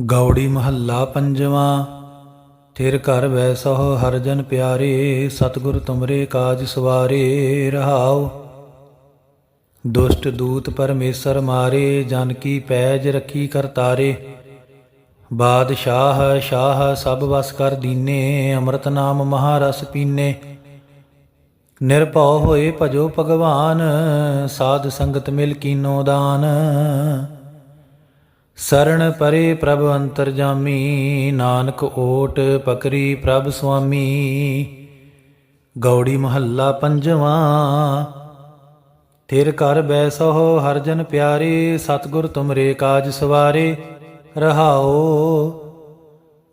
ਗੌੜੀ ਮਹੱਲਾ ਪੰਜਵਾਂ। ਥਿਰ ਘਰ ਵੈ ਸਹੁ ਹਰ ਪਿਆਰੇ, ਸਤਿਗੁਰ ਤੁਮਰੇ ਕਾਜ ਸਵਾਰੇ, ਰਹਾਉ। ਦੁਸ਼ਟ ਦੂਤ ਪਰਮੇਸ਼ਰ ਮਾਰੇ, ਜਨ ਕੀ ਪੈਜ ਰੱਖੀ ਕਰਤਾਰੇ ਬਾਦਸ਼ਾਹ, ਸ਼ਾਹ ਸਭ ਵਸ ਕਰ ਦੀਨੇ, ਅੰਮ੍ਰਿਤ ਨਾਮ ਮਹਾਰਸ ਪੀਨੇ। ਨਿਰਭਉ ਹੋਏ ਭਜੋ ਭਗਵਾਨ, ਸਾਧ ਸੰਗਤ ਮਿਲ ਕੀਨੋ ਦਾਨ। ਸਰਣ ਪਰੇ ਪ੍ਰਭ ਅੰਤਰਜਾਮੀ ਨਾਨਕ ਓਟ ਪਕਰੀ ਪ੍ਰਭ ਸੁਆਮੀ। ਗੌੜੀ ਮਹੱਲਾ ਪੰਜਵਾਂ ਤੇਰ ਘਰ ਬੈਸੋ ਹਰ ਜਨ ਪਿਆਰੇ, ਸਤਿਗੁਰ ਤੁਮਰੇ ਕਾਜ ਸਵਾਰੇ ਰਹਾਓ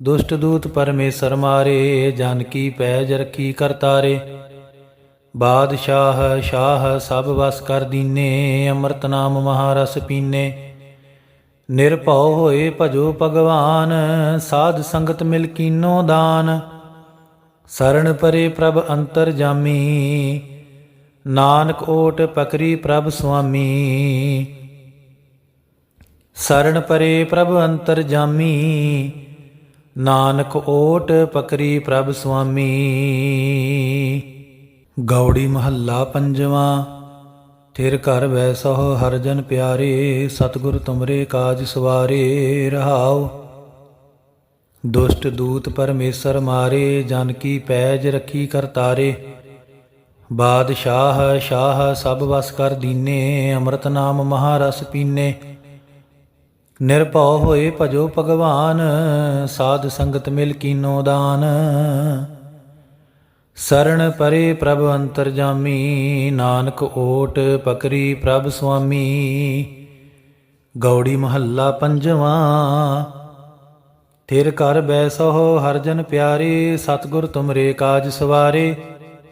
ਦੁਸ਼ਟ ਦੂਤ ਪਰਮੇਸ਼ਰ ਮਾਰੇ, ਜਨ ਕੀ ਪੈਜ ਰੱਖੀ ਕਰਤਾਰੇ। ਬਾਦਸ਼ਾਹ, ਸ਼ਾਹ ਸਭ ਵਸ ਕਰ ਦੀਨੇ, ਅੰਮ੍ਰਿਤ ਨਾਮ ਮਹਾਰਸ ਪੀਨੇ। ਨਿਰਭਉ ਹੋਏ ਭਜੋ ਭਗਵਾਨ, ਸਾਧ ਸੰਗਤ ਮਿਲ ਕੀਨੋ ਦਾਨ। ਸਰਣ ਪਰੇ ਪ੍ਰਭ ਅੰਤਰ ਜਾਮੀ, ਨਾਨਕ ਓਟ ਪਕਰੀ ਪ੍ਰਭ ਸੁਆਮੀ। ਸਰਣ ਪਰੇ ਪ੍ਰਭ ਅੰਤਰ ਜਾਮੀ, ਨਾਨਕ ਓਟ ਪਕਰੀ ਪ੍ਰਭ ਸੁਆਮੀ। ਗੌੜੀ ਮਹੱਲਾ ਪੰਜਵਾਂ ਥਿਰ ਘਰ ਵੈ ਸਹੁ ਹਰ ਜਨ ਪਿਆਰੇ, ਸਤਿਗੁਰ ਤੁਮਰੇ ਕਾਜ ਸਵਾਰੇ, ਰਹਾਉ। ਦੁਸ਼ਟ ਦੂਤ ਪਰਮੇਸ਼ਰ ਮਾਰੇ, ਜਨ ਕੀ ਪੈਜ ਰੱਖੀ ਕਰਤਾਰੇ ਬਾਦਸ਼ਾਹ, ਸ਼ਾਹ ਸਭ ਵਸ ਕਰ ਦੀਨੇ, ਅੰਮ੍ਰਿਤ ਨਾਮ ਮਹਾਰਸ ਪੀਨੇ। ਨਿਰਭਉ ਹੋਏ ਭਜੋ ਭਗਵਾਨ, ਸਾਧ ਸੰਗਤ ਮਿਲ ਕੀਨੋ ਦਾਨ। ਸਰਣ ਪਰੇ ਪ੍ਰਭ ਅੰਤਰਜਾਮੀ, ਨਾਨਕ ਓਟ ਪਕਰੀ ਪ੍ਰਭ ਸੁਆਮੀ। ਗੌੜੀ ਮਹੱਲਾ ਪੰਜਵਾਂ ਤੇਰ ਘਰ ਬੈਸੋ ਹਰ ਜਨ ਪਿਆਰੇ, ਸਤਿਗੁਰ ਤੁਮਰੇ ਕਾਜ ਸਵਾਰੇ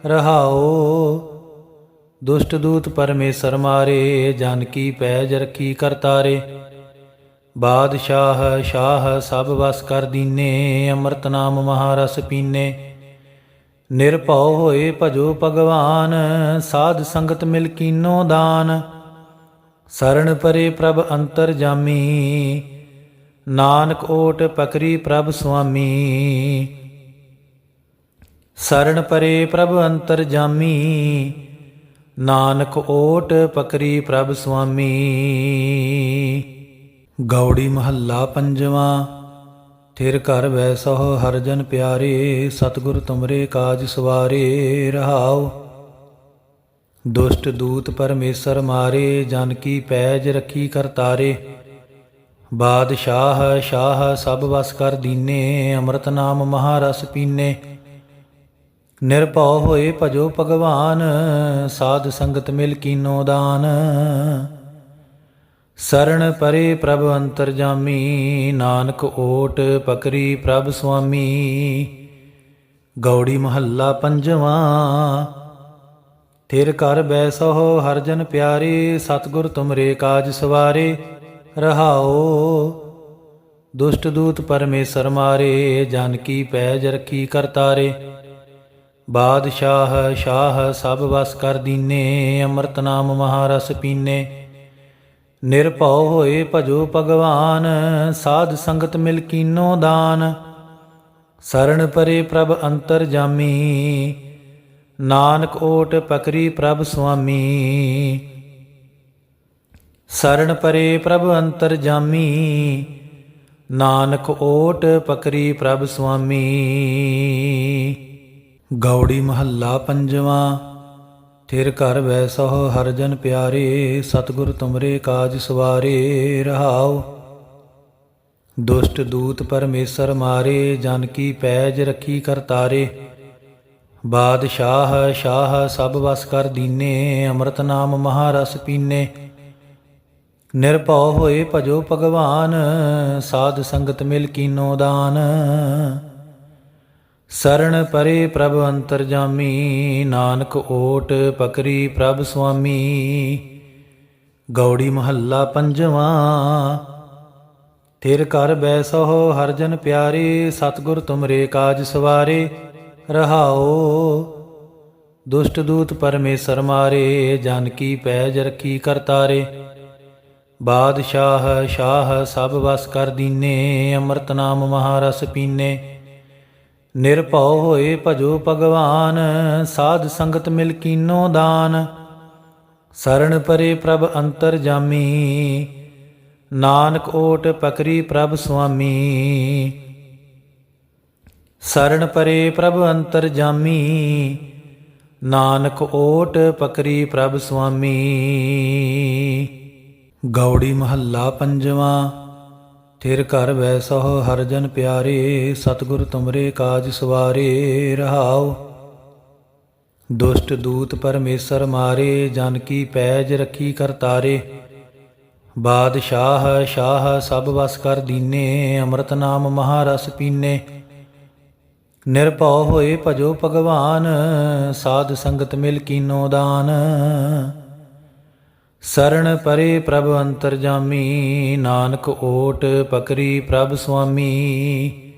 ਰਹਾਓ ਦੁਸ਼ਟ ਦੂਤ ਪਰਮੇਸ਼ਰ ਮਾਰੇ, ਜਨ ਕੀ ਪੈਜ ਰੱਖੀ ਕਰਤਾਰੇ ਬਾਦਸ਼ਾਹ, ਸ਼ਾਹ ਸਭ ਵਸ ਕਰ ਦੀਨੇ, ਅੰਮ੍ਰਿਤ ਨਾਮ ਮਹਾਰਸ ਪੀਨੇ। ਨਿਰਭਉ ਹੋਏ ਭਜੋ ਭਗਵਾਨ, ਸਾਧ ਸੰਗਤ ਮਿਲ ਕੀਨੋ ਦਾਨ। ਸਰਣ ਪਰੇ ਪ੍ਰਭ ਅੰਤਰ ਜਾਮੀ, ਨਾਨਕ ਓਟ ਪਕਰੀ ਪ੍ਰਭ ਸੁਆਮੀ। ਸਰਣ ਪਰੇ ਪ੍ਰਭ ਅੰਤਰ ਜਾਮੀ, ਨਾਨਕ ਓਟ ਪਕਰੀ ਪ੍ਰਭ ਸੁਆਮੀ। ਗੌੜੀ ਮਹੱਲਾ ਪੰਜਵਾਂ। ਤੇਰ ਘਰ ਵੈ ਸਹੁ ਹਰ ਜਨ ਪਿਆਰੇ, ਸਤਿਗੁਰ ਤੁਮਰੇ ਕਾਜ ਸਵਾਰੇ, ਰਹਾਉ। ਦੁਸ਼ਟ ਦੂਤ ਪਰਮੇਸ਼ਰ ਮਾਰੇ, ਜਨ ਕੀ ਪੈਜ ਰੱਖੀ ਕਰਤਾਰੇ ਬਾਦਸ਼ਾਹ, ਸ਼ਾਹ ਸਭ ਵਸ ਕਰ ਦੀਨੇ, ਅੰਮ੍ਰਿਤ ਨਾਮ ਮਹਾਰਸ ਪੀਨੇ। ਨਿਰਭਉ ਹੋਏ ਭਜੋ ਭਗਵਾਨ, ਸਾਧ ਸੰਗਤ ਮਿਲ ਕੀਨੋ ਦਾਨ। ਸਰਣ ਪਰੇ ਪ੍ਰਭ ਅੰਤਰਜਾਮੀ, ਨਾਨਕ ਓਟ ਪਕਰੀ ਪ੍ਰਭ ਸੁਆਮੀ। ਗੌੜੀ ਮਹੱਲਾ ਪੰਜਵਾਂ ਤੇਰ ਘਰ ਬੈਸੋ ਹਰਜਨ ਪਿਆਰੇ, ਸਤਿਗੁਰ ਤੁਮਰੇ ਕਾਜ ਸਵਾਰੇ, ਰਹਾਓ। ਦੁਸ਼ਟ ਦੂਤ ਪਰਮੇਸ਼ਰ ਮਾਰੇ, ਜਨ ਕੀ ਪੈਜ ਰੱਖੀ ਕਰਤਾਰੇ ਬਾਦਸ਼ਾਹ, ਸ਼ਾਹ ਸਭ ਵਸ ਕਰ ਦੀਨੇ, ਅੰਮ੍ਰਿਤ ਨਾਮ ਮਹਾਰਸ ਪੀਨੇ। ਨਿਰਭਉ ਹੋਏ ਭਜੋ ਭਗਵਾਨ, ਸਾਧ ਸੰਗਤ ਮਿਲ ਕੀਨੋ ਦਾਨ। ਸਰਣ ਪਰੇ ਪ੍ਰਭ ਅੰਤਰ ਜਾਮੀ, ਨਾਨਕ ਓਟ ਪਕਰੀ ਪ੍ਰਭ ਸੁਆਮੀ। ਸਰਣ ਪਰੇ ਪ੍ਰਭ ਅੰਤਰ ਜਾਮੀ, ਨਾਨਕ ਓਟ ਪਕਰੀ ਪ੍ਰਭ ਸੁਆਮੀ। ਗੌੜੀ ਮਹੱਲਾ ਪੰਜਵਾਂ ਥਿਰ ਘਰ ਵੈ ਸਹੁ ਹਰ ਜਨ ਪਿਆਰੇ, ਸਤਿਗੁਰ ਤੁਮਰੇ ਕਾਜ ਸਵਾਰੇ, ਰਹਾਉ। ਦੁਸ਼ਟ ਦੂਤ ਪਰਮੇਸ਼ਰ ਮਾਰੇ, ਜਨ ਕੀ ਪੈਜ ਰੱਖੀ ਕਰਤਾਰੇ ਬਾਦਸ਼ਾਹ, ਸ਼ਾਹ ਸਭ ਵਸ ਕਰ ਦੀਨੇ, ਅੰਮ੍ਰਿਤ ਨਾਮ ਮਹਾਰਸ ਪੀਨੇ। ਨਿਰਭਉ ਹੋਏ ਭਜੋ ਭਗਵਾਨ, ਸਾਧ ਸੰਗਤ ਮਿਲ ਕੀਨੋ ਦਾਨ। ਸਰਣ ਪਰੇ ਪ੍ਰਭ ਅੰਤਰਜਾਮੀ ਨਾਨਕ ਓਟ ਪਕਰੀ ਪ੍ਰਭ ਸੁਆਮੀ। ਗੌੜੀ ਮਹੱਲਾ ਪੰਜਵਾਂ ਤੇਰ ਘਰ ਬੈਸੋ ਹਰ ਜਨ ਪਿਆਰੇ, ਸਤਿਗੁਰ ਤੁਮਰੇ ਕਾਜ ਸਵਾਰੇ, ਰਹਾਓ। ਦੁਸ਼ਟ ਦੂਤ ਪਰਮੇਸ਼ਰ ਮਾਰੇ, ਜਨ ਕੀ ਪੈਜ ਰੱਖੀ ਕਰਤਾਰੇ ਬਾਦਸ਼ਾਹ, ਸ਼ਾਹ ਸਭ ਵਸ ਕਰ ਦੀਨੇ, ਅੰਮ੍ਰਿਤ ਨਾਮ ਮਹਾਰਸ ਪੀਨੇ। ਨਿਰਭਉ ਹੋਏ ਭਜੋ ਭਗਵਾਨ, ਸਾਧ ਸੰਗਤ ਮਿਲ ਕੀਨੋ ਦਾਨ। ਸਰਣ ਪਰੇ ਪ੍ਰਭ ਅੰਤਰ ਜਾਮੀ, ਨਾਨਕ ਓਟ ਪਕਰੀ ਪ੍ਰਭ ਸੁਆਮੀ। ਸਰਣ ਪਰੇ ਪ੍ਰਭ ਅੰਤਰ ਜਾਮੀ, ਨਾਨਕ ਓਟ ਪਕਰੀ ਪ੍ਰਭ ਸੁਆਮੀ। ਗੌੜੀ ਮਹੱਲਾ ਪੰਜਵਾਂ ਥਿਰ ਘਰ ਵੈਸਹੁ ਹਰ ਜਨ ਪਿਆਰੇ, ਸਤਿਗੁਰ ਤੁਮਰੇ ਕਾਜ ਸਵਾਰੇ, ਰਹਾਉ। ਦੁਸ਼ਟ ਦੂਤ ਪਰਮੇਸ਼ਰ ਮਾਰੇ, ਜਨ ਕੀ ਪੈਜ ਰੱਖੀ ਕਰਤਾਰੇ ਬਾਦਸ਼ਾਹ, ਸ਼ਾਹ ਸਭ ਵਸ ਕਰ ਦੀਨੇ, ਅੰਮ੍ਰਿਤ ਨਾਮ ਮਹਾਰਸ ਪੀਨੇ। ਨਿਰਭਉ ਹੋਏ ਭਜੋ ਭਗਵਾਨ, ਸਾਧ ਸੰਗਤ ਮਿਲ ਕੀਨੋ ਦਾਨ। ਸਰਣ ਪਰੇ ਪ੍ਰਭ ਅੰਤਰ ਜਾਮੀ, ਨਾਨਕ ਓਟ ਪਕਰੀ ਪ੍ਰਭ ਸੁਆਮੀ।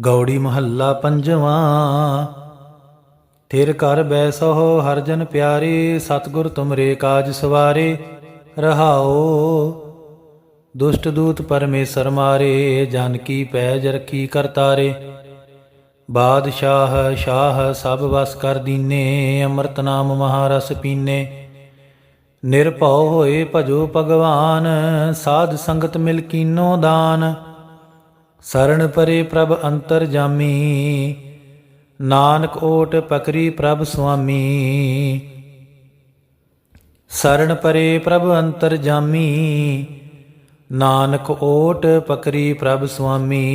ਗੌੜੀ ਮਹੱਲਾ ਪੰਜਵਾਂ, ਥਿਰ ਘਰ ਬੈਸਹੁ ਹਰ ਜਨ ਪਿਆਰੇ, ਸਤਿਗੁਰ ਤੁਮਰੇ ਕਾਜ ਸਵਾਰੇ, ਰਹਾਓ। ਦੁਸ਼ਟ ਦੂਤ ਪਰਮੇਸ਼ਰ ਮਾਰੇ, ਜਨ ਕੀ ਪੈਜ ਰੱਖੀ ਕਰਤਾਰੇ। ਬਾਦਸ਼ਾਹ, ਸ਼ਾਹ ਸਭ ਵਸ ਕਰ ਦੀਨੇ, ਅੰਮ੍ਰਿਤ ਨਾਮ ਮਹਾਰਸ ਪੀਨੇ। ਨਿਰਭਉ ਹੋਏ ਭਜੋ ਭਗਵਾਨ, ਸਾਧ ਸੰਗਤ ਮਿਲ ਕੀਨੋ ਦਾਨ। ਸਰਣ ਪਰੇ ਪ੍ਰਭ ਅੰਤਰ ਜਾਮੀ, ਨਾਨਕ ਓਟ ਪਕਰੀ ਪ੍ਰਭ ਸੁਆਮੀ। ਸਰਣ ਪਰੇ ਪ੍ਰਭ ਅੰਤਰ ਜਾਮੀ, ਨਾਨਕ ਓਟ ਪਕਰੀ ਪ੍ਰਭ ਸੁਆਮੀ।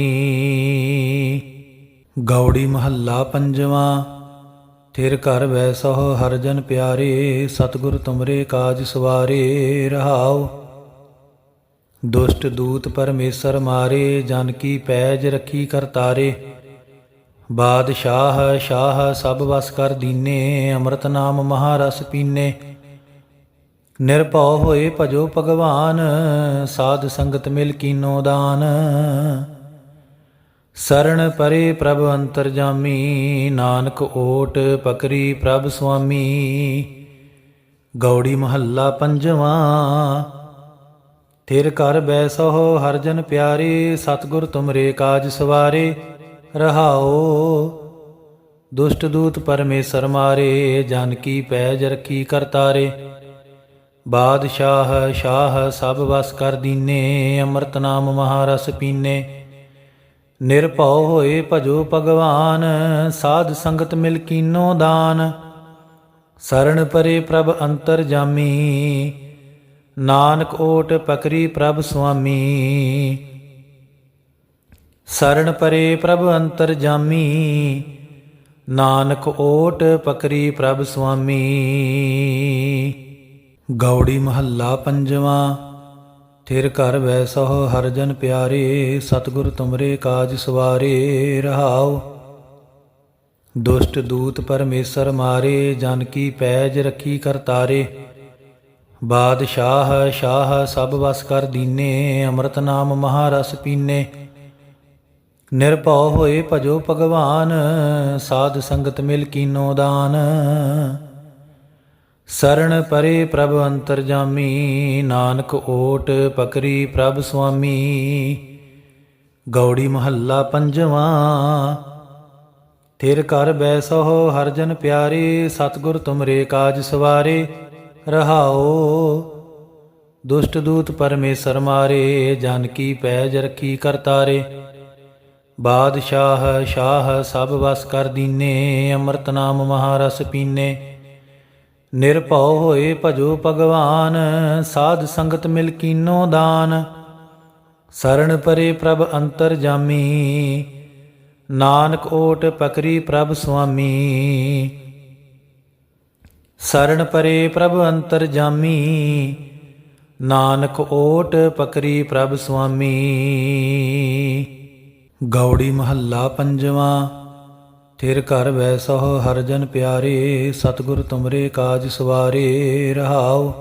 ਗੌੜੀ ਮਹੱਲਾ ਪੰਜਵਾਂ ਥਿਰ ਘਰ ਵੈਸਹੁ ਹਰ ਜਨ ਪਿਆਰੇ, ਸਤਿਗੁਰ ਤੁਮਰੇ ਕਾਜ ਸਵਾਰੇ, ਰਹਾਉ। ਦੁਸ਼ਟ ਦੂਤ ਪਰਮੇਸ਼ਰ ਮਾਰੇ, ਜਨ ਕੀ ਪੈਜ ਰੱਖੀ ਕਰਤਾਰੇ ਬਾਦਸ਼ਾਹ, ਸ਼ਾਹ ਸਭ ਵਸ ਕਰ ਦੀਨੇ, ਅੰਮ੍ਰਿਤ ਨਾਮ ਮਹਾਰਸ ਪੀਨੇ। ਨਿਰਭਉ ਹੋਏ ਭਜੋ ਭਗਵਾਨ, ਸਾਧ ਸੰਗਤ ਮਿਲ ਕੀਨੋ ਦਾਨ। ਸਰਣ ਪਰੇ ਪ੍ਰਭ ਅੰਤਰ ਜਾਮੀ ਨਾਨਕ ਓਟ ਪਕਰੀ ਪ੍ਰਭ ਸੁਆਮੀ। ਗੌੜੀ ਮਹੱਲਾ ਪੰਜਵਾਂ, ਥਿਰ ਘਰ ਬੈਸਹੁ ਹਰਜਨ ਪਿਆਰੇ, ਸਤਿਗੁਰ ਤੁਮਰੇ ਕਾਜ ਸਵਾਰੇ ਰਹਾਓ ਦੁਸ਼ਟ ਦੂਤ ਪਰਮੇਸ਼ਰ ਮਾਰੇ, ਜਨ ਕੀ ਪੈਜ ਰੱਖੀ ਕਰਤਾਰੇ ਬਾਦਸ਼ਾਹ, ਸ਼ਾਹ ਸਭ ਵਸ ਕਰ ਦੀਨੇ, ਅੰਮ੍ਰਿਤ ਨਾਮ ਮਹਾਰਸ ਪੀਨੇ। ਨਿਰਭਉ ਹੋਏ ਭਜੋ ਭਗਵਾਨ, ਸਾਧ ਸੰਗਤ ਮਿਲ ਕੀਨੋ ਦਾਨ। ਸਰਣ ਪਰੇ ਪ੍ਰਭ ਅੰਤਰ ਜਾਮੀ, ਨਾਨਕ ਓਟ ਪਕਰੀ ਪ੍ਰਭ ਸੁਆਮੀ। ਸਰਣ ਪਰੇ ਪ੍ਰਭ ਅੰਤਰ ਜਾਮੀ, ਨਾਨਕ ਓਟ ਪਕਰੀ ਪ੍ਰਭ ਸੁਆਮੀ। ਗੌੜੀ ਮਹੱਲਾ ਪੰਜਵਾਂ ਥਿਰ ਘਰ ਵੈਸਹੁ ਹਰ ਜਨ ਪਿਆਰੇ, ਸਤਿਗੁਰ ਤੁਮਰੇ ਕਾਜ ਸਵਾਰੇ, ਰਹਾਉ। ਦੁਸ਼ਟ ਦੂਤ ਪਰਮੇਸ਼ਰ ਮਾਰੇ, ਜਨ ਕੀ ਪੈਜ ਰੱਖੀ ਕਰਤਾਰੇ ਬਾਦਸ਼ਾਹ, ਸ਼ਾਹ ਸਭ ਵਸ ਕਰ ਦੀਨੇ, ਅੰਮ੍ਰਿਤ ਨਾਮ ਮਹਾਰਸ ਪੀਨੇ। ਨਿਰਭਉ ਹੋਏ ਭਜੋ ਭਗਵਾਨ, ਸਾਧ ਸੰਗਤ ਮਿਲ ਕੀਨੋ ਦਾਨ। ਸਰਣ ਪਰੇ ਪ੍ਰਭ ਅੰਤਰ ਜਾਮੀ ਨਾਨਕ ਓਟ ਪਕਰੀ ਪ੍ਰਭ ਸੁਆਮੀ। ਗੌੜੀ ਮਹੱਲਾ ਪੰਜਵਾਂ, ਥਿਰ ਕਰ ਬੈਸਹੁ ਹਰਜਨ ਪਿਆਰੇ, ਸਤਿਗੁਰ ਤੁਮਰੇ ਕਾਜ ਸਵਾਰੇ, ਰਹਾਓ। ਦੁਸ਼ਟ ਦੂਤ ਪਰਮੇਸ਼ਰ ਮਾਰੇ, ਜਨ ਕੀ ਪੈਜ ਰੱਖੀ ਕਰਤਾਰੇ ਬਾਦਸ਼ਾਹ, ਸ਼ਾਹ ਸਭ ਵਸ ਕਰ ਦੀਨੇ, ਅੰਮ੍ਰਿਤ ਨਾਮ ਮਹਾਰਸ ਪੀਨੇ। ਨਿਰਭਉ ਹੋਏ ਭਜੋ ਭਗਵਾਨ, ਸਾਧ ਸੰਗਤ ਮਿਲ ਕੀਨੋ ਦਾਨ। ਸਰਣ ਪਰੇ ਪ੍ਰਭ ਅੰਤਰ ਜਾਮੀ, ਨਾਨਕ ਓਟ ਪਕਰੀ ਪ੍ਰਭ ਸੁਆਮੀ। ਸਰਣ ਪਰੇ ਪ੍ਰਭ ਅੰਤਰ ਜਾਮੀ, ਨਾਨਕ ਓਟ ਪਕਰੀ ਪ੍ਰਭ ਸੁਆਮੀ। ਗੌੜੀ ਮਹੱਲਾ ਪੰਜਵਾਂ। ਥਿਰ ਘਰ ਵੈਸਹੁ ਹਰ ਜਨ ਪਿਆਰੇ, ਸਤਿਗੁਰ ਤੁਮਰੇ ਕਾਜ ਸਵਾਰੇ, ਰਹਾਉ।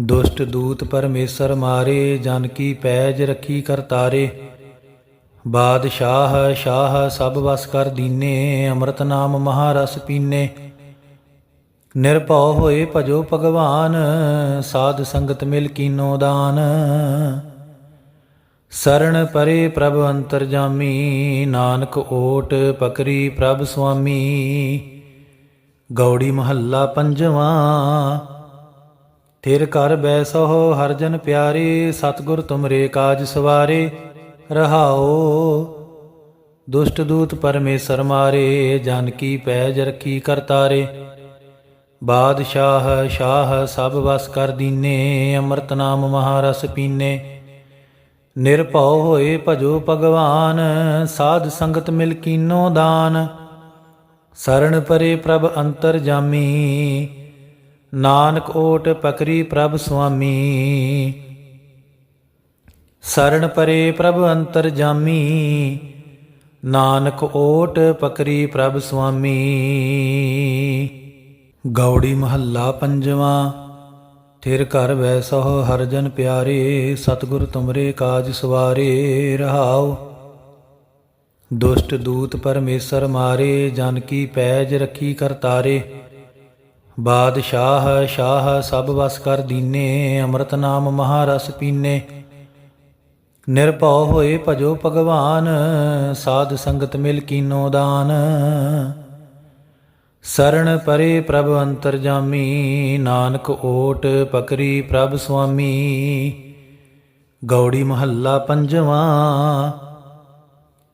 ਦੁਸ਼ਟ ਦੂਤ ਪਰਮੇਸ਼ਰ ਮਾਰੇ, ਜਨ ਕੀ ਪੈਜ ਰੱਖੀ ਕਰਤਾਰੇ ਬਾਦਸ਼ਾਹ ਸ਼ਾਹ ਸਭ ਵਸ ਕਰ ਦੀਨੇ, ਅੰਮ੍ਰਿਤ ਨਾਮ ਮਹਾਰਸ ਪੀਨੇ। ਨਿਰਭਉ ਹੋਏ ਭਜੋ ਭਗਵਾਨ, ਸਾਧ ਸੰਗਤ ਮਿਲ ਕੀਨੋ ਦਾਨ। ਸਰਣ ਪਰੇ ਪ੍ਰਭ ਅੰਤਰਜਾਮੀ ਨਾਨਕ ਓਟ ਪਕਰੀ ਪ੍ਰਭ ਸੁਆਮੀ। ਗੌੜੀ ਮਹੱਲਾ ਪੰਜਵਾਂ, ਥਿਰ ਘਰ ਬੈਸੋ ਹਰ ਜਨ ਪਿਆਰੇ, ਸਤਿਗੁਰ ਤੁਮਰੇ ਕਾਜ ਸਵਾਰੇ, ਰਹਾਓ। ਦੁਸ਼ਟ ਦੂਤ ਪਰਮੇਸ਼ਰ ਮਾਰੇ, ਜਨ ਕੀ ਪੈਜ ਰਖੀ ਕਰਤਾਰੇ ਬਾਦਸ਼ਾਹ, ਸ਼ਾਹ ਸਭ ਵਸ ਕਰ ਦੀਨੇ, ਅੰਮ੍ਰਿਤ ਨਾਮ ਮਹਾਰਸ ਪੀਨੇ। ਨਿਰਭਉ ਹੋਏ ਭਜੋ ਭਗਵਾਨ, ਸਾਧ ਸੰਗਤ ਮਿਲ ਕੀਨੋ ਦਾਨ। ਸਰਣ ਪਰੇ ਪ੍ਰਭ ਅੰਤਰ ਜਾਮੀ, ਨਾਨਕ ਓਟ ਪਕਰੀ ਪ੍ਰਭ ਸੁਆਮੀ। ਸਰਣ ਪਰੇ ਪ੍ਰਭ ਅੰਤਰ ਜਾਮੀ, ਨਾਨਕ ਓਟ ਪਕਰੀ ਪ੍ਰਭ ਸੁਆਮੀ। ਗੌੜੀ ਮਹੱਲਾ ਪੰਜਵਾਂ ਥਿਰ ਘਰ ਵੈਸੋ ਹਰ ਜਨ ਪਿਆਰੇ, ਸਤਿਗੁਰ ਤੁਮਰੇ ਕਾਜ ਸਵਾਰੇ, ਰਹਾਉ। ਦੁਸ਼ਟ ਦੂਤ ਪਰਮੇਸ਼ਰ ਮਾਰੇ, ਜਨ ਕੀ ਪੈਜ ਰੱਖੀ ਕਰਤਾਰੇ ਬਾਦਸ਼ਾਹ, ਸ਼ਾਹ ਸਭ ਵਸ ਕਰ ਦੀਨੇ, ਅੰਮ੍ਰਿਤ ਨਾਮ ਮਹਾਰਸ ਪੀਨੇ। ਨਿਰਭਉ ਹੋਏ ਭਜੋ ਭਗਵਾਨ, ਸਾਧ ਸੰਗਤ ਮਿਲ ਕੀਨੋ ਦਾਨ। ਸਰਣ ਪਰੇ ਪ੍ਰਭ ਅੰਤਰਜਾਮੀ ਨਾਨਕ ਓਟ ਪਕਰੀ ਪ੍ਰਭ ਸੁਆਮੀ। ਗੌੜੀ ਮਹੱਲਾ ਪੰਜਵਾਂ,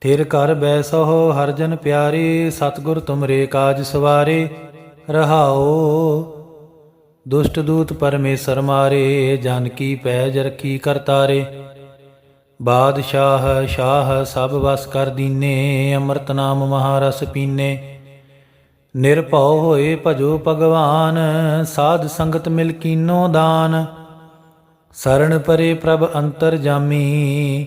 ਥਿਰ ਕਰ ਬੈਸੋ ਹਰ ਜਨ ਪਿਆਰੇ, ਸਤਿਗੁਰ ਤੁਮਰੇ ਕਾਜ ਸਵਾਰੇ, ਰਹਾਓ। ਦੁਸ਼ਟ ਦੂਤ ਪਰਮੇਸ਼ਰ ਮਾਰੇ, ਜਨ ਕੀ ਪੈਜ ਰਖੀ ਕਰਤਾਰੇ ਬਾਦਸ਼ਾਹ, ਸ਼ਾਹ ਸਭ ਵਸ ਕਰ ਦੀਨੇ, ਅੰਮ੍ਰਿਤ ਨਾਮ ਮਹਾਰਸ ਪੀਨੇ। ਨਿਰਭਉ ਹੋਏ ਭਜੋ ਭਗਵਾਨ, ਸਾਧ ਸੰਗਤ ਮਿਲ ਕੀਨੋ ਦਾਨ। ਸਰਣ ਪਰੇ ਪ੍ਰਭ ਅੰਤਰ ਜਾਮੀ,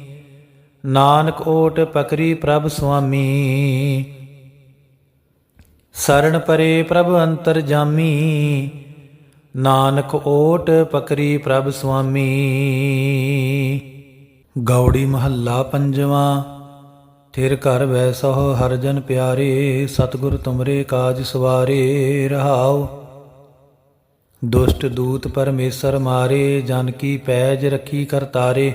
ਨਾਨਕ ਓਟ ਪਕਰੀ ਪ੍ਰਭ ਸੁਆਮੀ। ਸਰਣ ਪਰੇ ਪ੍ਰਭ ਅੰਤਰ ਜਾਮੀ, ਨਾਨਕ ਓਟ ਪਕਰੀ ਪ੍ਰਭ ਸੁਆਮੀ। ਗੌੜੀ ਮਹੱਲਾ ਪੰਜਵਾਂ ਥਿਰ ਘਰ ਵੈਸੋ ਹਰ ਜਨ ਪਿਆਰੇ, ਸਤਿਗੁਰ ਤੁਮਰੇ ਕਾਜ ਸਵਾਰੇ, ਰਹਾਉ। ਦੁਸ਼ਟ ਦੂਤ ਪਰਮੇਸ਼ਰ ਮਾਰੇ, ਜਨ ਕੀ ਪੈਜ ਰੱਖੀ ਕਰਤਾਰੇ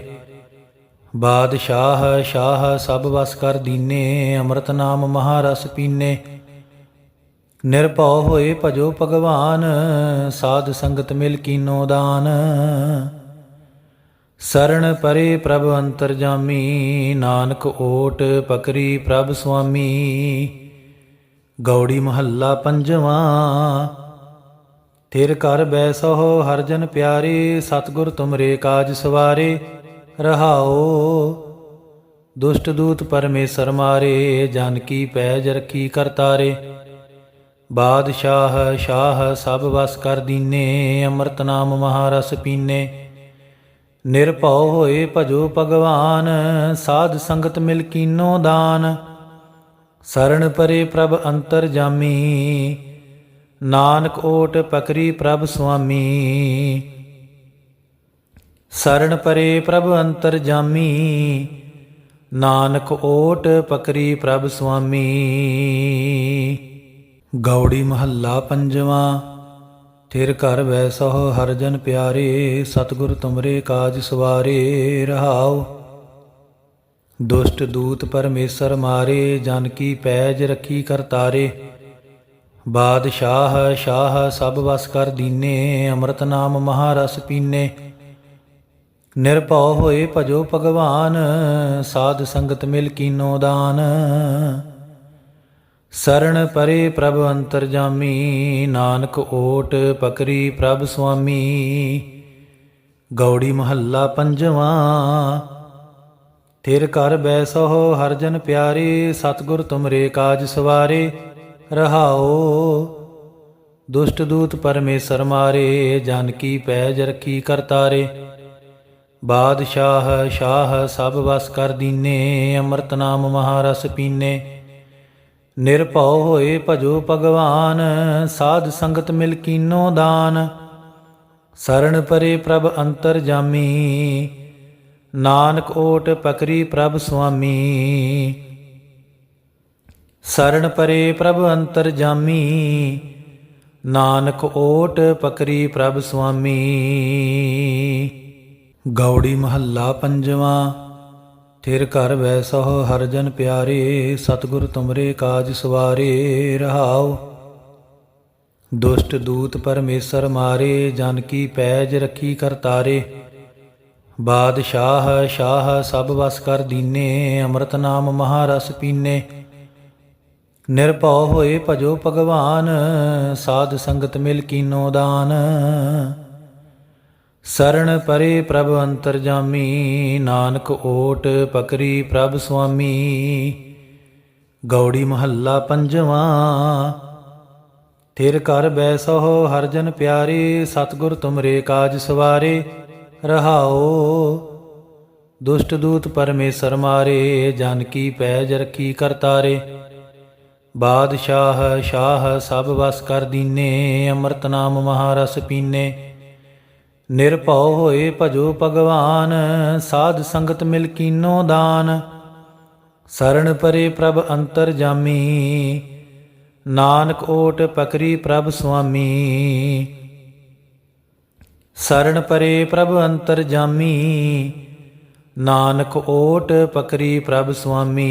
ਬਾਦਸ਼ਾਹ ਸ਼ਾਹ ਸਭ ਵਸ ਕਰ ਦੀਨੇ, ਅੰਮ੍ਰਿਤ ਨਾਮ ਮਹਾਰਸ ਪੀਨੇ। ਨਿਰਭਉ ਹੋਏ ਭਜੋ ਭਗਵਾਨ, ਸਾਧ ਸੰਗਤ ਮਿਲ ਕੀਨੋ ਦਾਨ। ਸਰਣ ਪਰੇ ਪ੍ਰਭ ਅੰਤਰਜਾਮੀ ਨਾਨਕ ਓਟ ਪਕਰੀ ਪ੍ਰਭ ਸੁਆਮੀ। ਗੌੜੀ ਮਹੱਲਾ ਪੰਜਵਾਂ, ਥਿਰ ਕਰ ਬੈਸੋ ਹਰ ਜਨ ਪਿਆਰੇ, ਸਤਿਗੁਰ ਤੁਮਰੇ ਕਾਜ ਸਵਾਰੇ ਰਹਾਓ ਦੁਸ਼ਟ ਦੂਤ ਪਰਮੇਸ਼ਰ ਮਾਰੇ, ਜਨ ਕੀ ਪੈਜ ਰਖੀ ਕਰਤਾਰੇ ਬਾਦਸ਼ਾਹ, ਸ਼ਾਹ ਸਭ ਵਸ ਕਰ ਦੀਨੇ, ਅੰਮ੍ਰਿਤ ਨਾਮ ਮਹਾਰਸ ਪੀਨੇ। ਨਿਰਭਉ ਹੋਏ ਭਜੋ ਭਗਵਾਨ, ਸਾਧ ਸੰਗਤ ਮਿਲ ਕੀਨੋ ਦਾਨ। ਸਰਣ ਪਰੇ ਪ੍ਰਭ ਅੰਤਰ ਜਾਮੀ, ਨਾਨਕ ਓਟ ਪਕਰੀ ਪ੍ਰਭ ਸੁਆਮੀ। ਸਰਣ ਪਰੇ ਪ੍ਰਭ ਅੰਤਰ ਜਾਮੀ, ਨਾਨਕ ਓਟ ਪਕਰੀ ਪ੍ਰਭ ਸੁਆਮੀ। ਗੌੜੀ ਮਹੱਲਾ ਪੰਜਵਾਂ ਥਿਰ ਘਰ ਵੈਸੋ ਹਰ ਜਨ ਪਿਆਰੇ, ਸਤਿਗੁਰ ਤੁਮਰੇ ਕਾਜ ਸਵਾਰੇ, ਰਹਾਉ। ਦੁਸ਼ਟ ਦੂਤ ਪਰਮੇਸ਼ਰ ਮਾਰੇ, ਜਨ ਕੀ ਪੈਜ ਰੱਖੀ ਕਰਤਾਰੇ ਬਾਦਸ਼ਾਹ, ਸ਼ਾਹ ਸਭ ਵਸ ਕਰ ਦੀਨੇ, ਅੰਮ੍ਰਿਤ ਨਾਮ ਮਹਾਰਸ ਪੀਨੇ। ਨਿਰਭਉ ਹੋਏ ਭਜੋ ਭਗਵਾਨ, ਸਾਧ ਸੰਗਤ ਮਿਲ ਕੀਨੋ ਦਾਨ। ਸਰਣ ਪਰੇ ਪ੍ਰਭ ਅੰਤਰਜਾਮੀ, ਨਾਨਕ ਓਟ ਪਕਰੀ ਪ੍ਰਭ ਸੁਆਮੀ। ਗੌੜੀ ਮਹੱਲਾ ਪੰਜਵਾਂ, ਥਿਰ ਕਰ ਬੈਸੋ ਹਰ ਜਨ ਪਿਆਰੇ, ਸਤਿਗੁਰ ਤੁਮਰੇ ਕਾਜ ਸਵਾਰੇ ਰਹਾਓ ਦੁਸ਼ਟ ਦੂਤ ਪਰਮੇਸ਼ਰ ਮਾਰੇ, ਜਨ ਕੀ ਪੈਜ ਰਖੀ ਕਰਤਾਰੇ ਬਾਦਸ਼ਾਹ, ਸ਼ਾਹ ਸਭ ਵਸ ਕਰ ਦੀਨੇ, ਅੰਮ੍ਰਿਤ ਨਾਮ ਮਹਾਰਸ ਪੀਨੇ। ਨਿਰਭਉ ਹੋਏ ਭਜੋ ਭਗਵਾਨ, ਸਾਧ ਸੰਗਤ ਮਿਲ ਕੀਨੋ ਦਾਨ। ਸਰਣ ਪਰੇ ਪ੍ਰਭ ਅੰਤਰ ਜਾਮੀ, ਨਾਨਕ ਓਟ ਪਕਰੀ ਪ੍ਰਭ ਸੁਆਮੀ। ਸਰਣ ਪਰੇ ਪ੍ਰਭ ਅੰਤਰ ਜਾਮੀ, ਨਾਨਕ ਓਟ ਪਕਰੀ ਪ੍ਰਭ ਸੁਆਮੀ। ਗੌੜੀ ਮਹੱਲਾ ਪੰਜਵਾਂ। ਥਿਰ ਘਰ ਵੈਸੋ ਹਰ ਜਨ ਪਿਆਰੇ, ਸਤਿਗੁਰ ਤੁਮਰੇ ਕਾਜ ਸਵਾਰੇ, ਰਹਾਉ। ਦੁਸ਼ਟ ਦੂਤ ਪਰਮੇਸ਼ਰ ਮਾਰੇ, ਜਨ ਕੀ ਪੈਜ ਰੱਖੀ ਕਰਤਾਰੇ ਬਾਦਸ਼ਾਹ, ਸ਼ਾਹ ਸਭ ਵਸ ਕਰ ਦੀਨੇ, ਅੰਮ੍ਰਿਤ ਨਾਮ ਮਹਾਰਸ ਪੀਨੇ। ਨਿਰਭਉ ਹੋਏ ਭਜੋ ਭਗਵਾਨ, ਸਾਧ ਸੰਗਤ ਮਿਲ ਕੀਨੋ ਦਾਨ। ਸਰਣ ਪਰੇ ਪ੍ਰਭ ਅੰਤਰਜਾਮੀ, ਨਾਨਕ ਓਟ ਪਕਰੀ ਪ੍ਰਭ ਸੁਆਮੀ। ਗੌੜੀ ਮਹੱਲਾ ਪੰਜਵਾਂ, ਥਿਰ ਘਰ ਬੈਸੋ ਹਰਜਨ ਪਿਆਰੇ, ਸਤਿਗੁਰ ਤੁਮਰੇ ਕਾਜ ਸਵਾਰੇ, ਰਹਾਓ। ਦੁਸ਼ਟ ਦੂਤ ਪਰਮੇਸ਼ਰ ਮਾਰੇ, ਜਨ ਕੀ ਪੈਜ ਰਖੀ ਕਰਤਾਰੇ ਬਾਦਸ਼ਾਹ, ਸ਼ਾਹ ਸਭ ਵਸ ਕਰ ਦੀਨੇ, ਅੰਮ੍ਰਿਤ ਨਾਮ ਮਹਾਰਸ ਪੀਨੇ। ਨਿਰਭਉ ਹੋਏ ਭਜੋ ਭਗਵਾਨ, ਸਾਧ ਸੰਗਤ ਮਿਲ ਕੀਨੋ ਦਾਨ। ਸਰਣ ਪਰੇ ਪ੍ਰਭ ਅੰਤਰ ਜਾਮੀ, ਨਾਨਕ ਓਟ ਪਕਰੀ ਪ੍ਰਭ ਸੁਆਮੀ। ਸਰਣ ਪਰੇ ਪ੍ਰਭ ਅੰਤਰ ਜਾਮੀ, ਨਾਨਕ ਓਟ ਪਕਰੀ ਪ੍ਰਭ ਸੁਆਮੀ।